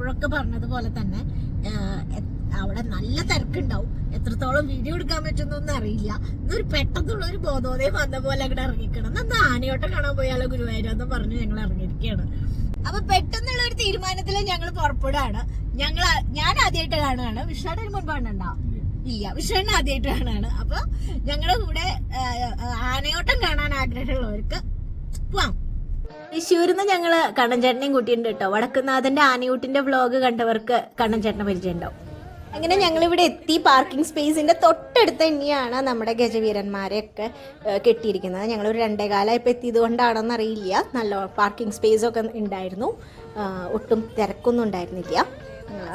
കാണാൻ പറഞ്ഞതുപോലെ തന്നെ അവിടെ നല്ല തിരക്കുണ്ടാവും. എത്രത്തോളം വീഡിയോ എടുക്കാൻ പറ്റുന്നൊന്നും അറിയില്ല. ഇന്നൊരു പെട്ടെന്നുള്ള ഒരു ബോധോദയം വന്ന പോലെ അങ്ങോട്ട് ഇറങ്ങിക്കണം. എന്നാ ആനയോട്ടം കാണാൻ പോയാലോ ഗുരുവായൂരെന്ന് പറഞ്ഞ് ഞങ്ങൾ ഇറങ്ങിയിരിക്കുകയാണ് അപ്പൊ പെട്ടെന്നുള്ള ഒരു തീരുമാനത്തിൽ ഞങ്ങൾ പുറപ്പെടാണ് ഞങ്ങൾ ഞാൻ ആദ്യമായിട്ട് കാണുകയാണ്. വിഷാടെ ഒരു മുൻപാണ്ടുണ്ടോ ഇല്ല. വിഷാണ് ആദ്യമായിട്ട് കാണുകയാണ്. അപ്പൊ ഞങ്ങളുടെ കൂടെ ആനയോട്ടം കാണാൻ ആഗ്രഹമുള്ളവർക്ക് പോവാം. തൃശ്ശൂരിന്ന് ഞങ്ങൾ കണ്ണൻചേട്ടനെയും കൂട്ടിയിട്ടുണ്ട് കേട്ടോ വടക്കുന്നാഥന്റെ ആനയൂട്ടിന്റെ വ്ലോഗ് കണ്ടവർക്ക് കണ്ണൻചേട്ടനെ പരിചയമുണ്ടോ അങ്ങനെ ഞങ്ങൾ ഇവിടെ എത്തി പാർക്കിംഗ് സ്പേസിന്റെ തൊട്ടടുത്ത് തന്നെയാണ് നമ്മുടെ ഗജവീരന്മാരെയൊക്കെ കെട്ടിയിരിക്കുന്നത്. ഞങ്ങൾ ഒരു രണ്ടേകാലമായപ്പോൾ എത്തിയത് കൊണ്ടാണെന്ന് അറിയില്ല നല്ല പാർക്കിംഗ് സ്പേസ് ഒക്കെ ഉണ്ടായിരുന്നു. ഒട്ടും തിരക്കൊന്നും ഉണ്ടായിരുന്നില്ല.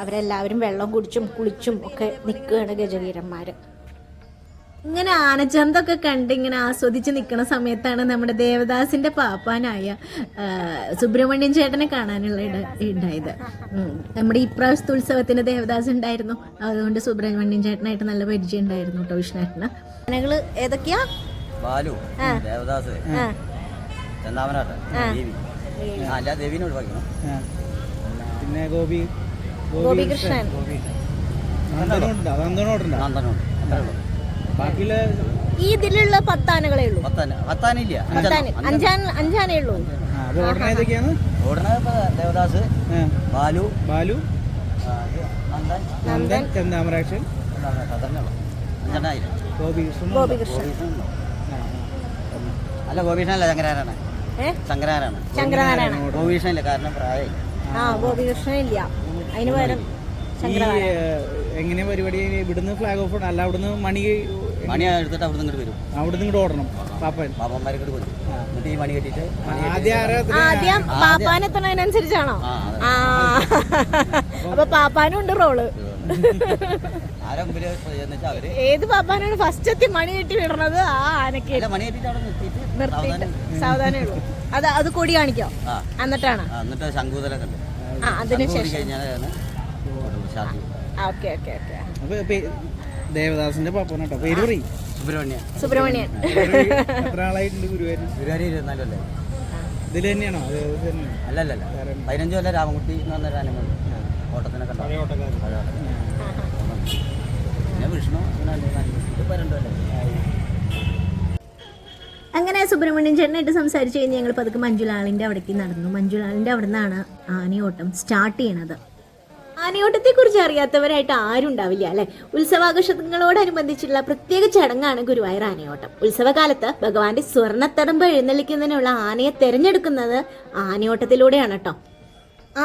അവരെല്ലാവരും വെള്ളം കുടിച്ചും കുളിച്ചും ഒക്കെ നിൽക്കുകയാണ് ഗജവീരന്മാർ ഇങ്ങനെ ആനച്ചന്തൊക്കെ കണ്ട് ഇങ്ങനെ ആസ്വദിച്ച് നിൽക്കുന്ന സമയത്താണ് നമ്മുടെ ദേവദാസിന്റെ പാപ്പാനായ സുബ്രഹ്മണ്യൻ ചേട്ടനെ കാണാനുള്ള ഇട ഉണ്ടായത്. ഉം. നമ്മുടെ ഇപ്രാവശ്യത്തെ ഉത്സവത്തിന് ദേവദാസ് ഉണ്ടായിരുന്നു. അതുകൊണ്ട് സുബ്രഹ്മണ്യൻ ചേട്ടനായിട്ട് നല്ല പരിചയം ഉണ്ടായിരുന്നു കേട്ടോ വിഷ്ണുവേട്ടന്. ആനകൾ ഏതൊക്കെയാ? ബാലു ദേവദാസ് ആ, ദേവി. അല്ല ദേവീനെ ഒഴിവാക്കണം പിന്നെ ഗോപി ഗോപികൃഷ്ണൻ. നന്ദനോടുണ്ടോ? നന്ദനുണ്ട് അത്രേ ഉള്ളൂ. ബാക്കിയുള്ള ഈ ഇതിലുള്ള പത്താനകളേ ഉള്ളൂ. പത്താന. പത്താനില്ല പത്താന. അഞ്ചാൻ അഞ്ചാനേ ഉള്ളൂ. ദേവദാസ് ബാലു ബാലു നന്ദൻ. നന്ദൻ ചെന്താമരാക്ഷൻ ഗോപികൃഷ്ണൻ അല്ല ഗോപീഷനല്ല ശങ്കരാരാണ്. ശങ്കരാരാണ്. ശങ്കരാരാണ്. ഗോപീഷനില്ല കാരണം പ്രായം ആ ഗോപികൃഷ്ണൻ ഇല്ല അതിന് പകരം ഈ എങ്ങനെ പരിപാടി? ഇവിടുന്ന് ഫ്ലാഗ് ഓഫ് അല്ല അവിടുന്ന് മണി മണി എടുത്തിട്ട് അവിടുന്ന് ഇങ്ങോട്ട് വരും. അവിടുന്ന് ഇങ്ങോട്ട് ഓടണം. പാപ്പൻ. പാപ്പന്മാരെ ഇങ്ങോട്ട് വരും എന്നിട്ട് ഈ മണി കെട്ടിട്ട് ആദ്യം പാപ്പാൻ എത്തണതിനനുസരിച്ചാണോ ആ അപ്പൊ പാപ്പാനും ഉണ്ട് റോൾ. ഏത് പാപ്പാനാണ് ഫസ്റ്റ് എത്തി മണി കെട്ടി വിടണത്? ആ ആനക്ക്. നിർത്തിയിട്ട് സാവധാനം- ഉള്ളൂ. അത് അത് കൊടി കാണിക്കോ? എന്നിട്ടാണ്? എന്നിട്ട് ശംഖൂതലൊക്കെ കണ്ടു ആ അതിന് ശേഷം. കഴിഞ്ഞാലാണ് ഓക്കെ ഓക്കെ ഓക്കെ. ദേവദാസിന്റെ കേട്ടോ പേര് പറയും. സുബ്രഹ്മണ്യൻ. സുബ്രഹ്മണ്യൻ. എത്ര ആളായിട്ടുണ്ട് ഗുരുവായൂർ ഇരുപത്തിനാലും അല്ലേ ഇതിൽ തന്നെയാണോ? അല്ല അല്ല അല്ല പതിനഞ്ചു കൊല്ലം രാമൻകുട്ടി എന്ന് പറഞ്ഞൊരു ആനമുണ്ട് ഓട്ടത്തിനൊക്കെ പിന്നെ വിഷ്ണു അങ്ങനെ സുബ്രഹ്മണ്യൻ ചേട്ടനായിട്ട് സംസാരിച്ചു കഴിഞ്ഞ് ഞങ്ങൾ പതുക്കെ മഞ്ജുലാളിന്റെ അവിടേക്ക് നടന്നു. മഞ്ജുലാളിന്റെ അവിടെ നിന്നാണ് ആനയോട്ടം സ്റ്റാർട്ട് ചെയ്യണത്. ആനയോട്ടത്തെ കുറിച്ച് അറിയാത്തവരായിട്ട് ആരും ഉണ്ടാവില്ല അല്ലെ? ഉത്സവാഘോഷങ്ങളോടനുബന്ധിച്ചുള്ള പ്രത്യേക ചടങ്ങാണ് ഗുരുവായൂർ ആനയോട്ടം. ഉത്സവകാലത്ത് ഭഗവാന്റെ സ്വർണത്തടമ്പ് എഴുന്നള്ളിക്കുന്നതിനുള്ള ആനയെ തെരഞ്ഞെടുക്കുന്നത് ആനയോട്ടത്തിലൂടെയാണ് കേട്ടോ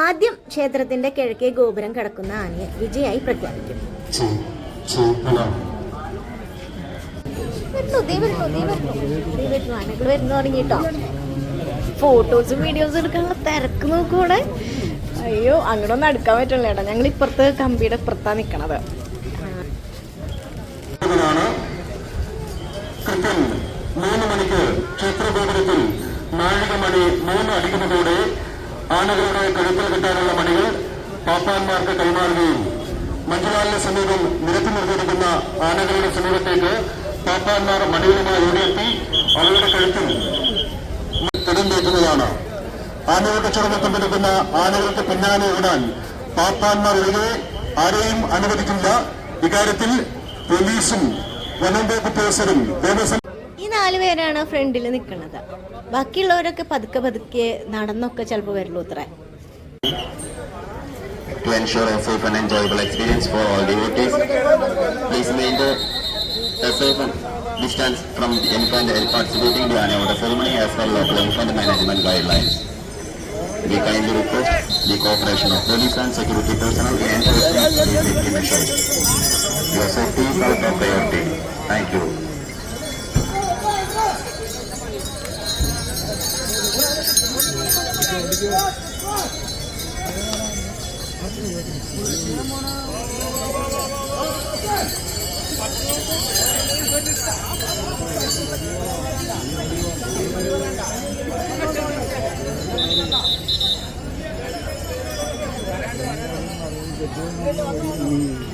ആദ്യം ക്ഷേത്രത്തിന്റെ കിഴക്കേ ഗോപുരം കടക്കുന്ന ആനയെ വിജയായി പ്രഖ്യാപിക്കും. ആനകൾ വരുന്നു തുടങ്ങിട്ടോ ഫോട്ടോസും വീഡിയോസും എടുക്കാനുള്ള തിരക്ക് നോക്കൂടെ അയ്യോ അങ്ങോട്ടൊന്നും അടുക്കാൻ പറ്റില്ല ഏട്ടാ. ഞങ്ങൾ ഇപ്പുറത്ത് കമ്പിയുടെ ഇപ്പുറത്താ അടിക്കുന്നതോടെ ആനകളുടെ മണികൾ സമീപം സമീപത്തേക്ക് പാപ്പാന്മാർ മണികളുമായി ഓടിയെത്തി അവരുടെ കഴുത്തിൽ തിടമ്പേറ്റുന്നതാണ് ആനകളുടെ ചടങ്ങിൽ എടുക്കുന്ന ആനകൾക്ക് പിന്നാലെ ഓടാൻ പാപ്പാന്മാർ ഒഴികെ ആരെയും അനുവദിക്കില്ല ഇക്കാര്യത്തിൽ പോലീസും വനം വകുപ്പ് ഓഫീസറും ദേവസ്വം ഈ നാലുപേരാണ് ഫ്രണ്ടിൽ നിൽക്കുന്നത് ബാക്കിയുള്ളവരൊക്കെ പതുക്കെ പതുക്കെ നടന്നൊക്കെ ചിലപ്പോൾ വരുള്ളൂ അത്ര to ensure a safe and enjoyable experience for all devotees. Please maintain a safe and distance from the elephant participating in the Anayota ceremony as per local elephant management guidelines. di kind request the cooperation of police and security personnel in enforcing safety. Your safety is our top priority. Thank you. Thank you. 嗯。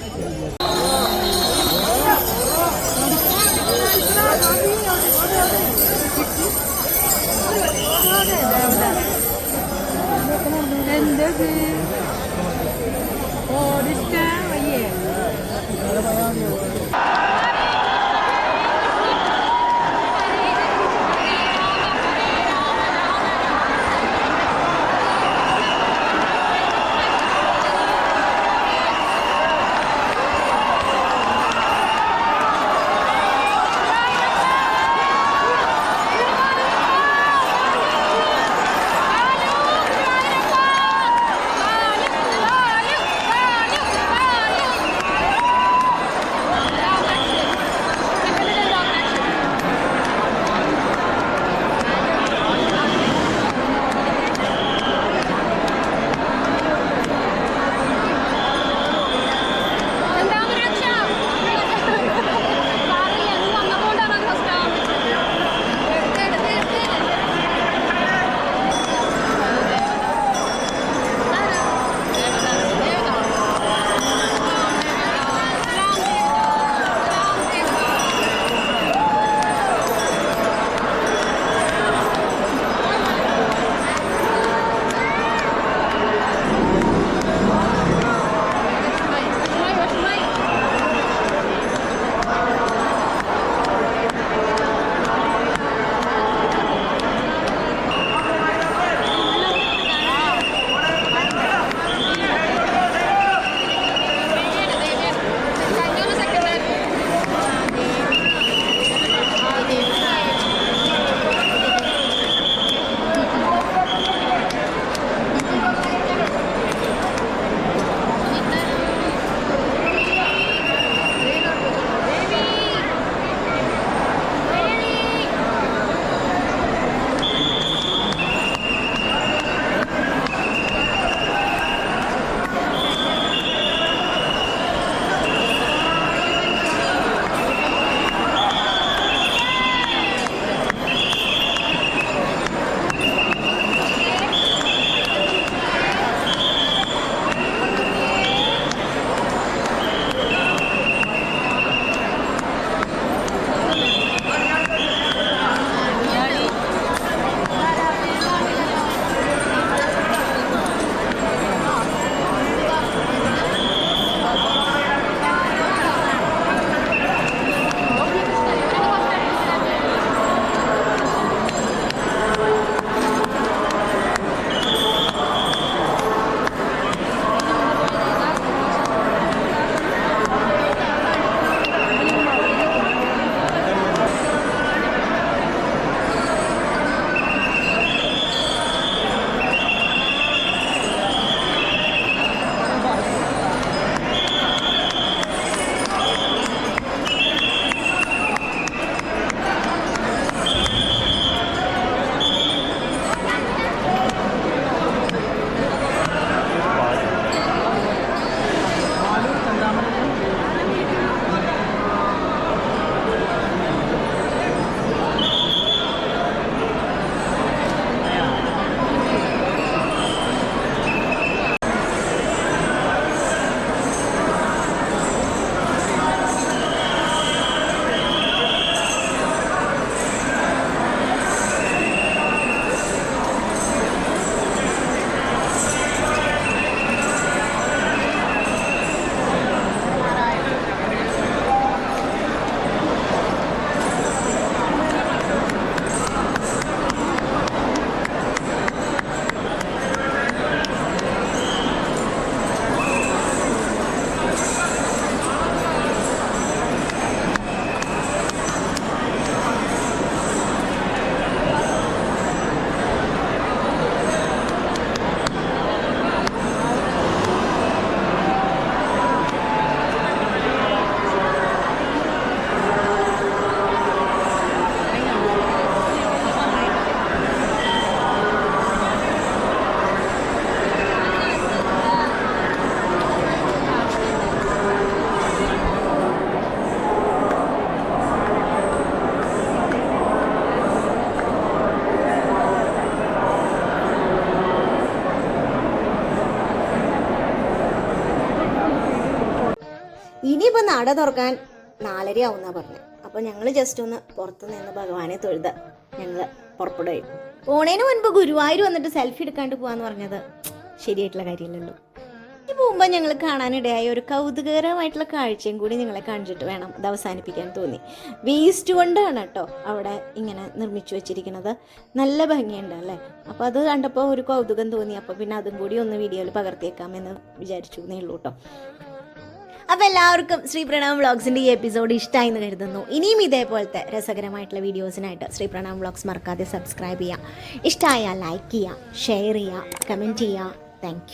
നട തുറക്കാൻ നാലര ആവുന്ന പറഞ്ഞത് അപ്പോൾ ഞങ്ങൾ just ഒന്ന് പുറത്ത് നിന്ന് ഭഗവാനെ തൊഴുത. ഞങ്ങൾ പുറപ്പെടുകയും. പോണേന് മുൻപ് ഗുരുവായൂർ വന്നിട്ട് സെൽഫി എടുക്കാണ്ട് പോവാന്ന് പറഞ്ഞത് ശരിയായിട്ടുള്ള കാര്യമില്ലല്ലോ ഈ പോകുമ്പോൾ ഞങ്ങൾ കാണാനിടയായ ഒരു കൗതുകകരമായിട്ടുള്ള കാഴ്ചയും കൂടി നിങ്ങളെ കാണിച്ചിട്ട് വേണം ഇത് അവസാനിപ്പിക്കാൻ തോന്നി. വേസ്റ്റ് കൊണ്ടാണ് കേട്ടോ അവിടെ ഇങ്ങനെ നിർമ്മിച്ചു വെച്ചിരിക്കുന്നത്. നല്ല ഭംഗിയുണ്ട് അല്ലേ? അപ്പോൾ അത് കണ്ടപ്പോൾ ഒരു കൗതുകം തോന്നി. അപ്പോൾ പിന്നെ അതും കൂടി ഒന്ന് വീഡിയോയിൽ പകർത്തിയേക്കാമെന്ന് വിചാരിച്ചു എന്നേ ഉള്ളൂ കേട്ടോ. അപ്പോൾ എല്ലാവർക്കും ശ്രീ പ്രണാം വ്ളോഗ്സിന്റെ ഈ എപ്പിസോഡ് ഇഷ്ടമായി എന്ന് കരുതുന്നു. ഇനിയും ഇതേപോലത്തെ രസകരമായിട്ടുള്ള വീഡിയോസിനായിട്ട് ശ്രീ പ്രണാം വ്ളോഗ്സ് മറക്കാതെ സബ്സ്ക്രൈബ് ചെയ്യുക ഇഷ്ടമായാൽ ലൈക്ക് ചെയ്യുക ഷെയർ ചെയ്യുക കമന്റ് ചെയ്യുക താങ്ക്